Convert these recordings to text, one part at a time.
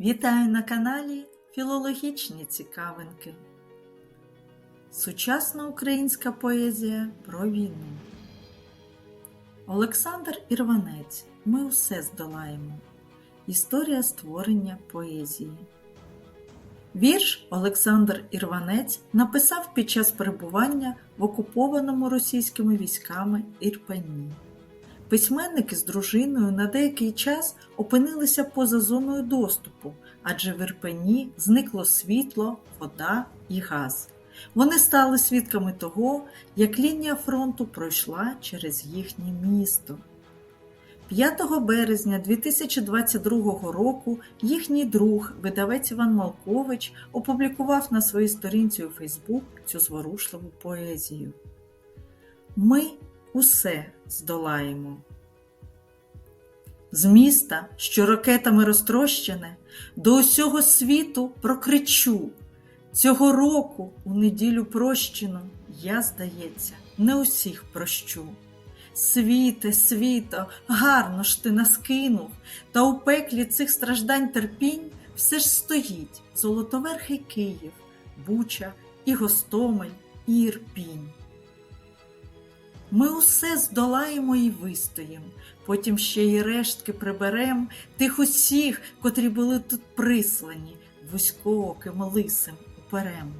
Вітаю на каналі Філологічні цікавинки. Сучасна українська поезія про війну. Олександр Ірванець. Ми усе здолаємо. Історія створення поезії. Вірш Олександр Ірванець написав під час перебування в окупованому російськими військами Ірпені. Письменники з дружиною на деякий час опинилися поза зоною доступу, адже в Ірпені зникло світло, вода і газ. Вони стали свідками того, як лінія фронту пройшла через їхнє місто. 5 березня 2022 року їхній друг, видавець Іван Малкович, опублікував на своїй сторінці у Фейсбук цю зворушливу поезію. Ми усе здолаємо. З міста, що ракетами розтрощене, до усього світу прокричу. Цього року у неділю прощено, я, здається, не усіх прощу. Світе, світо, гарно ж ти нас кинув, та у пеклі цих страждань терпінь все ж стоїть золотоверхий Київ, Буча і Гостомель, і Ірпінь. Ми усе здолаємо і вистоїм, потім ще й рештки приберем тих усіх, котрі були тут прислані, вузькооким лисим уперем.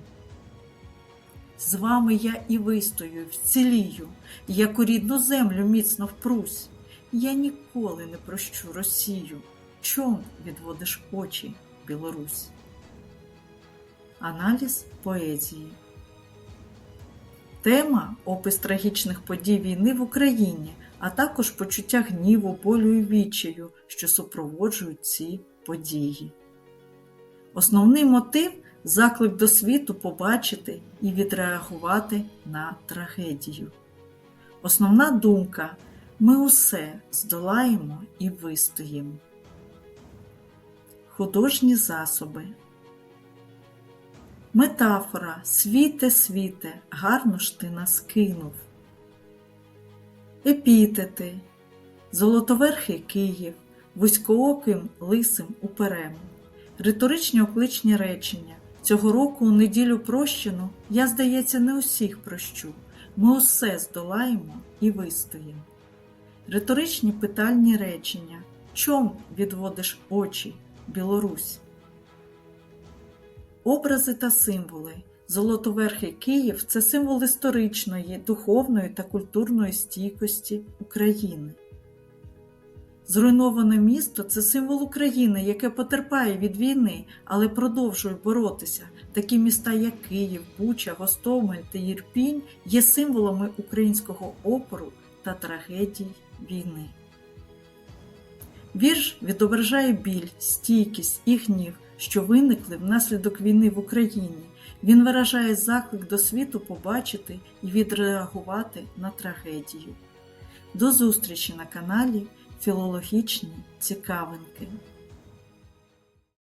З вами я і вистою, вцілію, як у рідну землю міцно впрусь. Я ніколи не прощу Росію, чом відводиш очі, Білорусь. Аналіз поезії Тема опис трагічних подій війни в Україні, а також почуття гніву, болю і відчаю, що супроводжують ці події. Основний мотив заклик до світу побачити і відреагувати на трагедію. Основна думка ми усе здолаємо і вистоїмо. Художні засоби Метафора світе, світе, гарно ж ти нас кинув. Епітети Золотоверхий Київ, вузькооким лисим уперем, риторичні окличні речення. Цього року у неділю прощену, я, здається, не усіх прощу. Ми усе здолаємо і вистоїмо. Риторичні питальні речення. Чом відводиш очі, Білорусь? Образи та символи. Золотоверхий Київ це символ історичної, духовної та культурної стійкості України. Зруйноване місто це символ України, яке потерпає від війни, але продовжує боротися. Такі міста, як Київ, Буча, Гостомель та Єрпінь, є символами українського опору та трагедій війни. Вірш відображає біль, стійкість і гнів, що виникли внаслідок війни в Україні. Він виражає заклик до світу побачити і відреагувати на трагедію. До зустрічі на каналі Філологічні цікавинки.